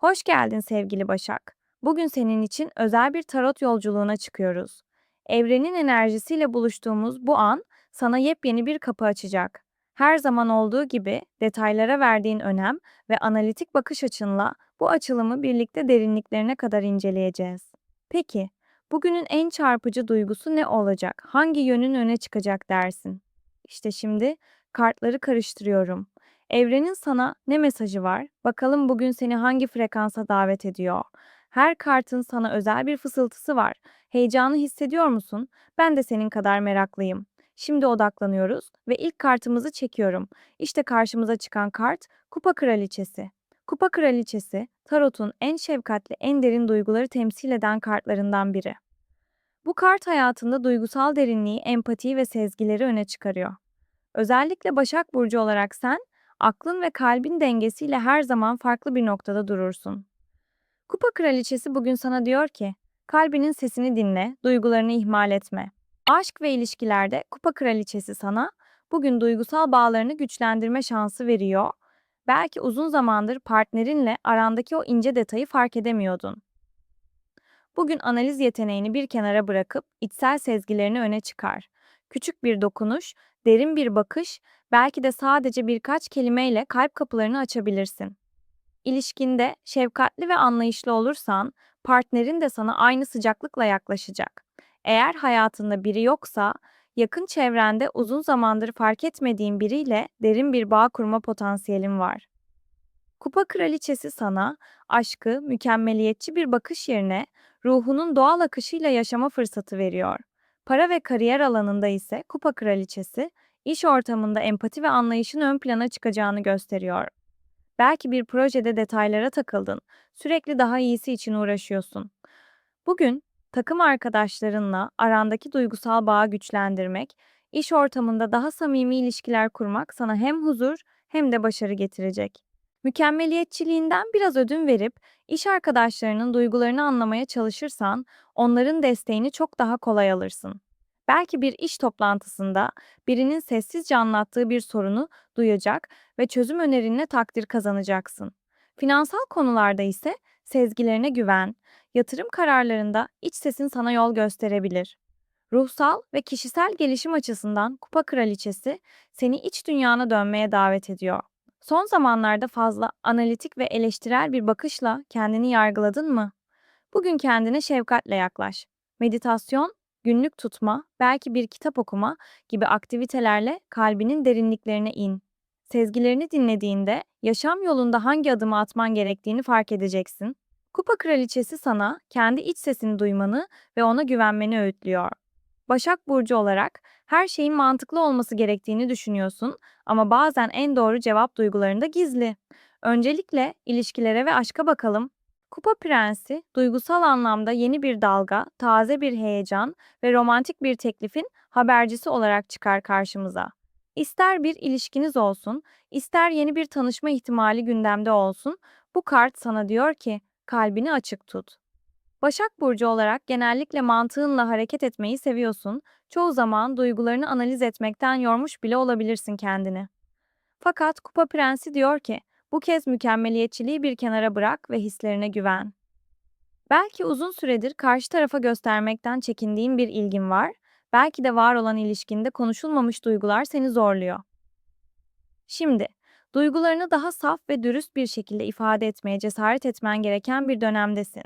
Hoş geldin sevgili Başak. Bugün senin için özel bir tarot yolculuğuna çıkıyoruz. Evrenin enerjisiyle buluştuğumuz bu an sana yepyeni bir kapı açacak. Her zaman olduğu gibi detaylara verdiğin önem ve analitik bakış açınla bu açılımı birlikte derinliklerine kadar inceleyeceğiz. Peki, bugünün en çarpıcı duygusu ne olacak? Hangi yönün öne çıkacak dersin? İşte şimdi kartları karıştırıyorum. Evrenin sana ne mesajı var? Bakalım bugün seni hangi frekansa davet ediyor? Her kartın sana özel bir fısıltısı var. Heyecanı hissediyor musun? Ben de senin kadar meraklıyım. Şimdi odaklanıyoruz ve ilk kartımızı çekiyorum. İşte karşımıza çıkan kart Kupa Kraliçesi. Kupa Kraliçesi, Tarot'un en şefkatli, en derin duyguları temsil eden kartlarından biri. Bu kart hayatında duygusal derinliği, empatiyi ve sezgileri öne çıkarıyor. Özellikle Başak Burcu olarak sen, aklın ve kalbin dengesiyle her zaman farklı bir noktada durursun. Kupa Kraliçesi bugün sana diyor ki, kalbinin sesini dinle, duygularını ihmal etme. Aşk ve ilişkilerde Kupa Kraliçesi sana bugün duygusal bağlarını güçlendirme şansı veriyor. Belki uzun zamandır partnerinle arandaki o ince detayı fark edemiyordun. Bugün analiz yeteneğini bir kenara bırakıp içsel sezgilerini öne çıkar. Küçük bir dokunuş, derin bir bakış, belki de sadece birkaç kelimeyle kalp kapılarını açabilirsin. İlişkinde şefkatli ve anlayışlı olursan, partnerin de sana aynı sıcaklıkla yaklaşacak. Eğer hayatında biri yoksa, yakın çevrende uzun zamandır fark etmediğin biriyle derin bir bağ kurma potansiyelin var. Kupa Kraliçesi sana aşkı mükemmeliyetçi bir bakış yerine ruhunun doğal akışıyla yaşama fırsatı veriyor. Para ve kariyer alanında ise Kupa Kraliçesi iş ortamında empati ve anlayışın ön plana çıkacağını gösteriyor. Belki bir projede detaylara takıldın, sürekli daha iyisi için uğraşıyorsun. Bugün takım arkadaşlarınla arandaki duygusal bağı güçlendirmek, iş ortamında daha samimi ilişkiler kurmak sana hem huzur hem de başarı getirecek. Mükemmeliyetçiliğinden biraz ödün verip iş arkadaşlarının duygularını anlamaya çalışırsan onların desteğini çok daha kolay alırsın. Belki bir iş toplantısında birinin sessizce anlattığı bir sorunu duyacak ve çözüm önerinle takdir kazanacaksın. Finansal konularda ise sezgilerine güven, yatırım kararlarında iç sesin sana yol gösterebilir. Ruhsal ve kişisel gelişim açısından Kupa Kraliçesi seni iç dünyana dönmeye davet ediyor. Son zamanlarda fazla analitik ve eleştirel bir bakışla kendini yargıladın mı? Bugün kendine şefkatle yaklaş. Meditasyon, günlük tutma, belki bir kitap okuma gibi aktivitelerle kalbinin derinliklerine in. Sezgilerini dinlediğinde yaşam yolunda hangi adımı atman gerektiğini fark edeceksin. Kupa Kraliçesi sana kendi iç sesini duymanı ve ona güvenmeni öğütlüyor. Başak Burcu olarak her şeyin mantıklı olması gerektiğini düşünüyorsun ama bazen en doğru cevap duygularında gizli. Öncelikle ilişkilere ve aşka bakalım. Kupa Prensi, duygusal anlamda yeni bir dalga, taze bir heyecan ve romantik bir teklifin habercisi olarak çıkar karşımıza. İster bir ilişkiniz olsun, ister yeni bir tanışma ihtimali gündemde olsun, bu kart sana diyor ki kalbini açık tut. Başak Burcu olarak genellikle mantığınla hareket etmeyi seviyorsun, çoğu zaman duygularını analiz etmekten yormuş bile olabilirsin kendini. Fakat Kupa Prensi diyor ki, bu kez mükemmeliyetçiliği bir kenara bırak ve hislerine güven. Belki uzun süredir karşı tarafa göstermekten çekindiğin bir ilgin var, belki de var olan ilişkinde konuşulmamış duygular seni zorluyor. Şimdi, duygularını daha saf ve dürüst bir şekilde ifade etmeye cesaret etmen gereken bir dönemdesin.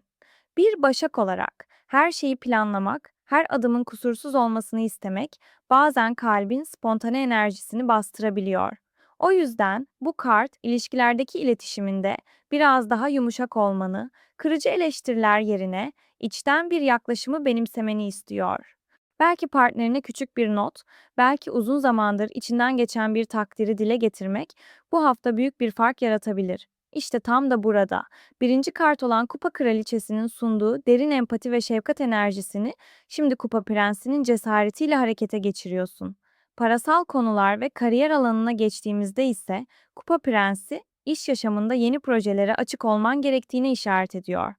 Bir başak olarak her şeyi planlamak, her adımın kusursuz olmasını istemek bazen kalbin spontane enerjisini bastırabiliyor. O yüzden bu kart ilişkilerdeki iletişiminde biraz daha yumuşak olmanı, kırıcı eleştiriler yerine içten bir yaklaşımı benimsemeni istiyor. Belki partnerine küçük bir not, belki uzun zamandır içinden geçen bir takdiri dile getirmek bu hafta büyük bir fark yaratabilir. İşte tam da burada. Birinci kart olan Kupa Kraliçesi'nin sunduğu derin empati ve şefkat enerjisini şimdi Kupa Prensi'nin cesaretiyle harekete geçiriyorsun. Parasal konular ve kariyer alanına geçtiğimizde ise Kupa Prensi iş yaşamında yeni projelere açık olman gerektiğine işaret ediyor.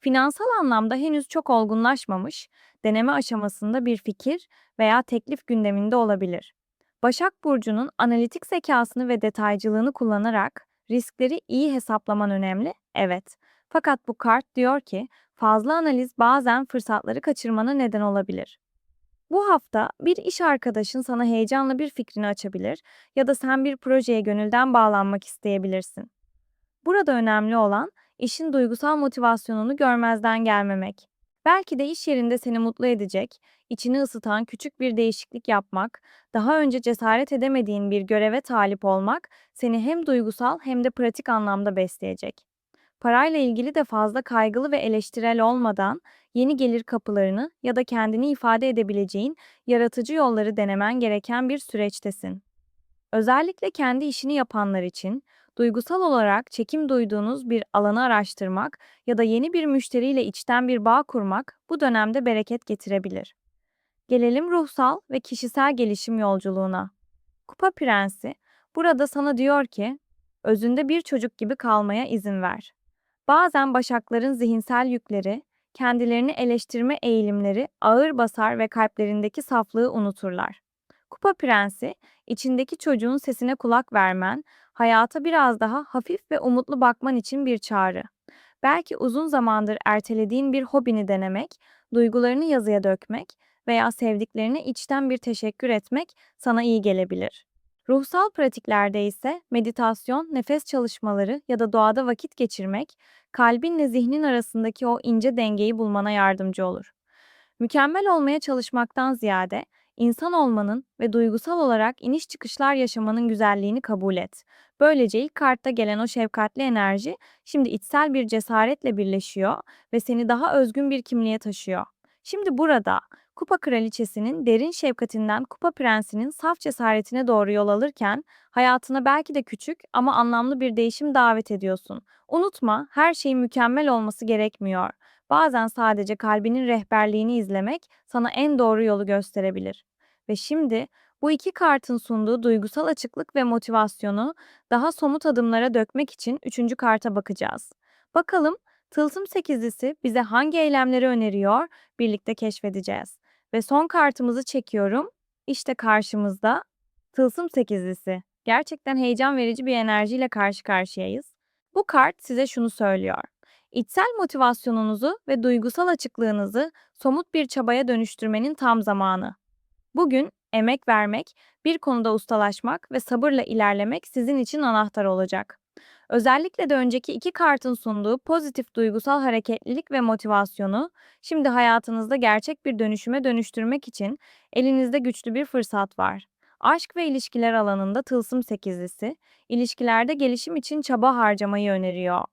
Finansal anlamda henüz çok olgunlaşmamış, deneme aşamasında bir fikir veya teklif gündeminde olabilir. Başak Burcu'nun analitik zekasını ve detaycılığını kullanarak riskleri iyi hesaplaman önemli. Evet. Fakat bu kart diyor ki fazla analiz bazen fırsatları kaçırmana neden olabilir. Bu hafta bir iş arkadaşın sana heyecanla bir fikrini açabilir ya da sen bir projeye gönülden bağlanmak isteyebilirsin. Burada önemli olan işin duygusal motivasyonunu görmezden gelmemek. Belki de iş yerinde seni mutlu edecek, içini ısıtan küçük bir değişiklik yapmak, daha önce cesaret edemediğin bir göreve talip olmak seni hem duygusal hem de pratik anlamda besleyecek. Parayla ilgili de fazla kaygılı ve eleştirel olmadan yeni gelir kapılarını ya da kendini ifade edebileceğin yaratıcı yolları denemen gereken bir süreçtesin. Özellikle kendi işini yapanlar için duygusal olarak çekim duyduğunuz bir alanı araştırmak ya da yeni bir müşteriyle içten bir bağ kurmak bu dönemde bereket getirebilir. Gelelim ruhsal ve kişisel gelişim yolculuğuna. Kupa Prensi burada sana diyor ki, özünde bir çocuk gibi kalmaya izin ver. Bazen başakların zihinsel yükleri, kendilerini eleştirme eğilimleri ağır basar ve kalplerindeki saflığı unuturlar. Kupa Prensi, içindeki çocuğun sesine kulak vermen, hayata biraz daha hafif ve umutlu bakman için bir çağrı. Belki uzun zamandır ertelediğin bir hobini denemek, duygularını yazıya dökmek veya sevdiklerine içten bir teşekkür etmek sana iyi gelebilir. Ruhsal pratiklerde ise meditasyon, nefes çalışmaları ya da doğada vakit geçirmek, kalbinle zihnin arasındaki o ince dengeyi bulmana yardımcı olur. Mükemmel olmaya çalışmaktan ziyade, insan olmanın ve duygusal olarak iniş çıkışlar yaşamanın güzelliğini kabul et. Böylece ilk kartta gelen o şefkatli enerji şimdi içsel bir cesaretle birleşiyor ve seni daha özgün bir kimliğe taşıyor. Şimdi burada Kupa Kraliçesi'nin derin şefkatinden Kupa Prensi'nin saf cesaretine doğru yol alırken hayatına belki de küçük ama anlamlı bir değişim davet ediyorsun. Unutma, her şeyin mükemmel olması gerekmiyor. Bazen sadece kalbinin rehberliğini izlemek sana en doğru yolu gösterebilir. Ve şimdi bu iki kartın sunduğu duygusal açıklık ve motivasyonu daha somut adımlara dökmek için üçüncü karta bakacağız. Bakalım Tılsım sekizlisi bize hangi eylemleri öneriyor? Birlikte keşfedeceğiz. Ve son kartımızı çekiyorum. İşte karşımızda Tılsım sekizlisi. Gerçekten heyecan verici bir enerjiyle karşı karşıyayız. Bu kart size şunu söylüyor. İçsel motivasyonunuzu ve duygusal açıklığınızı somut bir çabaya dönüştürmenin tam zamanı. Bugün emek vermek, bir konuda ustalaşmak ve sabırla ilerlemek sizin için anahtar olacak. Özellikle de önceki iki kartın sunduğu pozitif duygusal hareketlilik ve motivasyonu, şimdi hayatınızda gerçek bir dönüşüme dönüştürmek için elinizde güçlü bir fırsat var. Aşk ve ilişkiler alanında tılsım sekizlisi, ilişkilerde gelişim için çaba harcamayı öneriyor.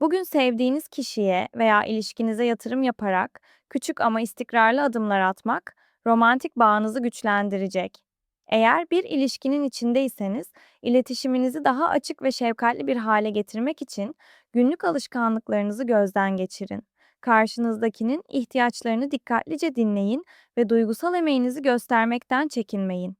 Bugün sevdiğiniz kişiye veya ilişkinize yatırım yaparak küçük ama istikrarlı adımlar atmak, romantik bağınızı güçlendirecek. Eğer bir ilişkinin içindeyseniz, iletişiminizi daha açık ve şefkatli bir hale getirmek için günlük alışkanlıklarınızı gözden geçirin. Karşınızdakinin ihtiyaçlarını dikkatlice dinleyin ve duygusal emeğinizi göstermekten çekinmeyin.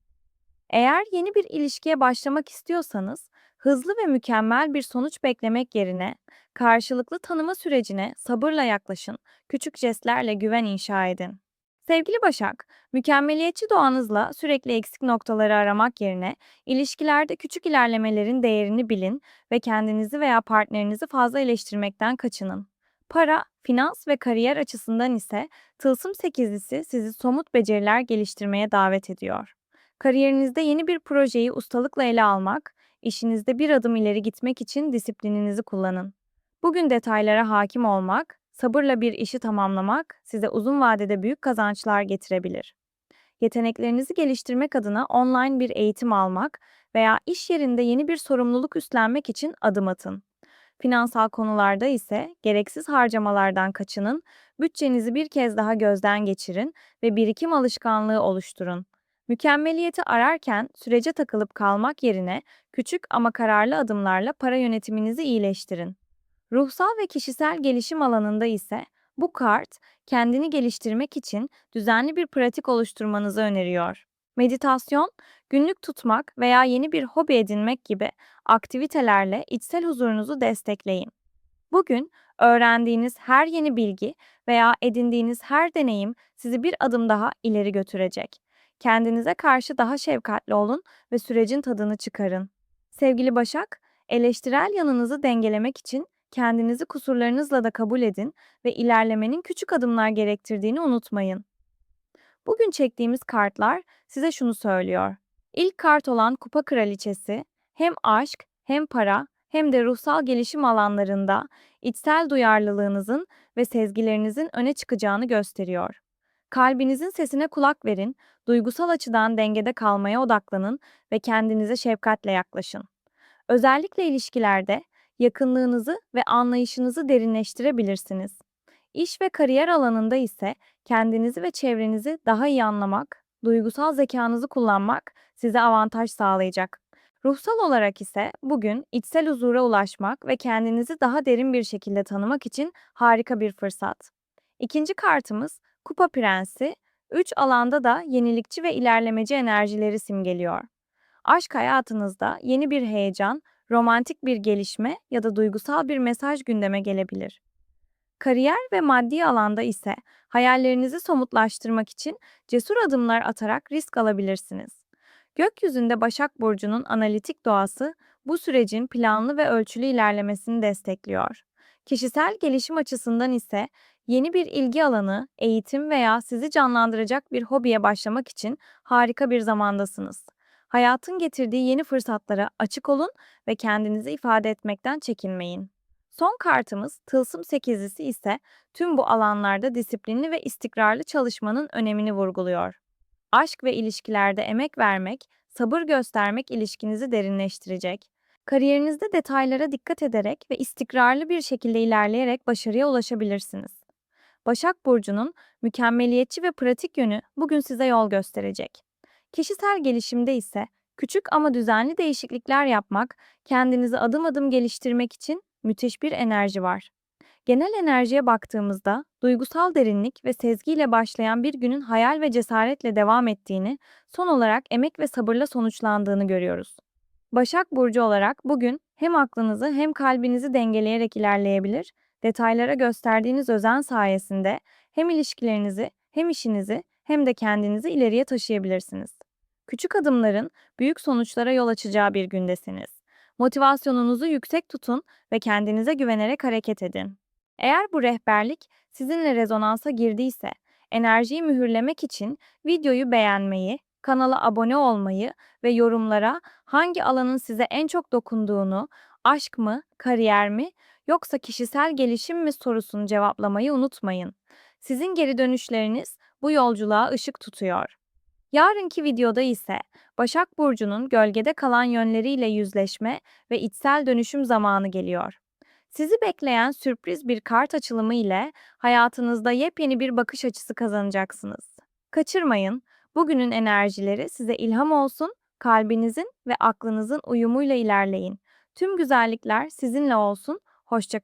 Eğer yeni bir ilişkiye başlamak istiyorsanız, hızlı ve mükemmel bir sonuç beklemek yerine karşılıklı tanıma sürecine sabırla yaklaşın, küçük jestlerle güven inşa edin. Sevgili Başak, mükemmeliyetçi doğanızla sürekli eksik noktaları aramak yerine ilişkilerde küçük ilerlemelerin değerini bilin ve kendinizi veya partnerinizi fazla eleştirmekten kaçının. Para, finans ve kariyer açısından ise tılsım sekizlisi sizi somut beceriler geliştirmeye davet ediyor. Kariyerinizde yeni bir projeyi ustalıkla ele almak, işinizde bir adım ileri gitmek için disiplininizi kullanın. Bugün detaylara hakim olmak, sabırla bir işi tamamlamak size uzun vadede büyük kazançlar getirebilir. Yeteneklerinizi geliştirmek adına online bir eğitim almak veya iş yerinde yeni bir sorumluluk üstlenmek için adım atın. Finansal konularda ise gereksiz harcamalardan kaçının, bütçenizi bir kez daha gözden geçirin ve birikim alışkanlığı oluşturun. Mükemmeliyeti ararken sürece takılıp kalmak yerine küçük ama kararlı adımlarla para yönetiminizi iyileştirin. Ruhsal ve kişisel gelişim alanında ise bu kart kendini geliştirmek için düzenli bir pratik oluşturmanızı öneriyor. Meditasyon, günlük tutmak veya yeni bir hobi edinmek gibi aktivitelerle içsel huzurunuzu destekleyin. Bugün öğrendiğiniz her yeni bilgi veya edindiğiniz her deneyim sizi bir adım daha ileri götürecek. Kendinize karşı daha şefkatli olun ve sürecin tadını çıkarın. Sevgili Başak, eleştirel yanınızı dengelemek için kendinizi kusurlarınızla da kabul edin ve ilerlemenin küçük adımlar gerektirdiğini unutmayın. Bugün çektiğimiz kartlar size şunu söylüyor. İlk kart olan Kupa Kraliçesi hem aşk, hem para, hem de ruhsal gelişim alanlarında içsel duyarlılığınızın ve sezgilerinizin öne çıkacağını gösteriyor. Kalbinizin sesine kulak verin, duygusal açıdan dengede kalmaya odaklanın ve kendinize şefkatle yaklaşın. Özellikle ilişkilerde yakınlığınızı ve anlayışınızı derinleştirebilirsiniz. İş ve kariyer alanında ise kendinizi ve çevrenizi daha iyi anlamak, duygusal zekanızı kullanmak size avantaj sağlayacak. Ruhsal olarak ise bugün içsel huzura ulaşmak ve kendinizi daha derin bir şekilde tanımak için harika bir fırsat. İkinci kartımız Kupa Prensi, üç alanda da yenilikçi ve ilerlemeci enerjileri simgeliyor. Aşk hayatınızda yeni bir heyecan, romantik bir gelişme ya da duygusal bir mesaj gündeme gelebilir. Kariyer ve maddi alanda ise hayallerinizi somutlaştırmak için cesur adımlar atarak risk alabilirsiniz. Gökyüzünde Başak Burcu'nun analitik doğası bu sürecin planlı ve ölçülü ilerlemesini destekliyor. Kişisel gelişim açısından ise yeni bir ilgi alanı, eğitim veya sizi canlandıracak bir hobiye başlamak için harika bir zamandasınız. Hayatın getirdiği yeni fırsatlara açık olun ve kendinizi ifade etmekten çekinmeyin. Son kartımız Tılsım Sekizlisi ise tüm bu alanlarda disiplinli ve istikrarlı çalışmanın önemini vurguluyor. Aşk ve ilişkilerde emek vermek, sabır göstermek ilişkinizi derinleştirecek. Kariyerinizde detaylara dikkat ederek ve istikrarlı bir şekilde ilerleyerek başarıya ulaşabilirsiniz. Başak Burcu'nun mükemmeliyetçi ve pratik yönü bugün size yol gösterecek. Kişisel gelişimde ise küçük ama düzenli değişiklikler yapmak, kendinizi adım adım geliştirmek için müthiş bir enerji var. Genel enerjiye baktığımızda duygusal derinlik ve sezgiyle başlayan bir günün hayal ve cesaretle devam ettiğini, son olarak emek ve sabırla sonuçlandığını görüyoruz. Başak Burcu olarak bugün hem aklınızı hem kalbinizi dengeleyerek ilerleyebilir, detaylara gösterdiğiniz özen sayesinde hem ilişkilerinizi hem işinizi hem de kendinizi ileriye taşıyabilirsiniz. Küçük adımların büyük sonuçlara yol açacağı bir gündesiniz. Motivasyonunuzu yüksek tutun ve kendinize güvenerek hareket edin. Eğer bu rehberlik sizinle rezonansa girdiyse, enerjiyi mühürlemek için videoyu beğenmeyi, kanala abone olmayı ve yorumlara hangi alanın size en çok dokunduğunu, aşk mı, kariyer mi yoksa kişisel gelişim mi sorusunu cevaplamayı unutmayın. Sizin geri dönüşleriniz bu yolculuğa ışık tutuyor. Yarınki videoda ise Başak Burcu'nun gölgede kalan yönleriyle yüzleşme ve içsel dönüşüm zamanı geliyor. Sizi bekleyen sürpriz bir kart açılımı ile hayatınızda yepyeni bir bakış açısı kazanacaksınız. Kaçırmayın, bugünün enerjileri size ilham olsun, kalbinizin ve aklınızın uyumuyla ilerleyin. Tüm güzellikler sizinle olsun, hoşça kalın.